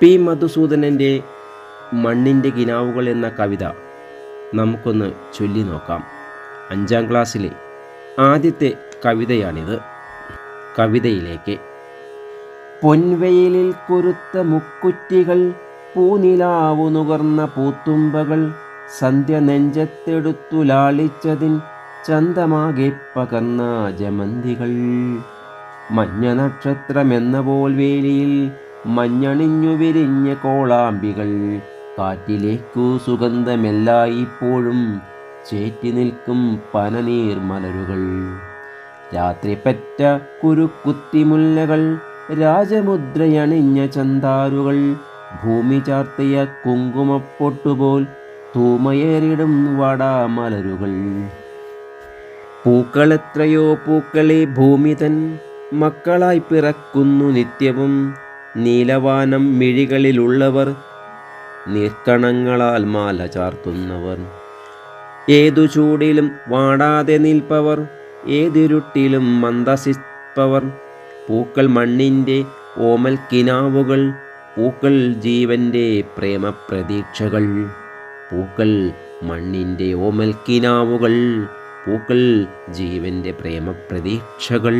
P. മധുസൂദനന്റെ മണ്ണിന്റെ കിനാവുകൾ എന്ന കവിത നമുക്കൊന്ന് ചൊല്ലി നോക്കാം. അഞ്ചാം ക്ലാസ്സിലെ ആദ്യത്തെ കവിതയാണിത്. കവിതയിലേക്ക്. പൊൻവെയിലിൽ കുരുത്ത മുക്കുറ്റികൾ പൂനിലാവു നുകർന്ന പൂത്തുമ്പകൾ സന്ധ്യ നെഞ്ചത്തെടുത്തു ലാളിച്ചതിൽ ചന്തമാകെ പകർന്ന ജമന്തികൾ. മഞ്ഞ നക്ഷത്രമെന്ന പോൽ വേലിയിൽ മഞ്ഞണിഞ്ഞു വിരിഞ്ഞ കോളാമ്പികൾ. കാറ്റിലേക്കു സുഗന്ധമെല്ലായിപ്പോഴും ചേറ്റി നിൽക്കും പനനീർ മലരുകൾ. രാത്രി പറ്റ കുരുക്കുത്തിമുല്ലകൾ രാജമുദ്രയണിഞ്ഞ ചന്താരുകൾ ഭൂമി ചാർത്തിയ കുങ്കുമപ്പൊട്ടുപോൽ തൂമയേറിടും വടാമലരുകൾ പൂക്കളെത്രയോ പൂക്കളെ ഭൂമി തൻ മക്കളായി പിറക്കുന്നു നിത്യവും. നീലവാനം മിഴികളിലുള്ളവർ നിർക്കണങ്ങളാൽ മാല ചാർത്തുന്നവർ. ഏതു ചൂടിലും വാടാതെ നിൽപ്പവർ ഏതിരുട്ടിലും മന്ദസിപ്പവർ. പൂക്കൾ മണ്ണിന്റെ ഓമൽ കിനാവുകൾ പൂക്കൾ ജീവന്റെ പ്രേമപ്രതീക്ഷകൾ. പൂക്കൾ മണ്ണിന്റെ ഓമൽ കിനാവുകൾ പൂക്കൾ ജീവന്റെ പ്രേമപ്രതീക്ഷകൾ.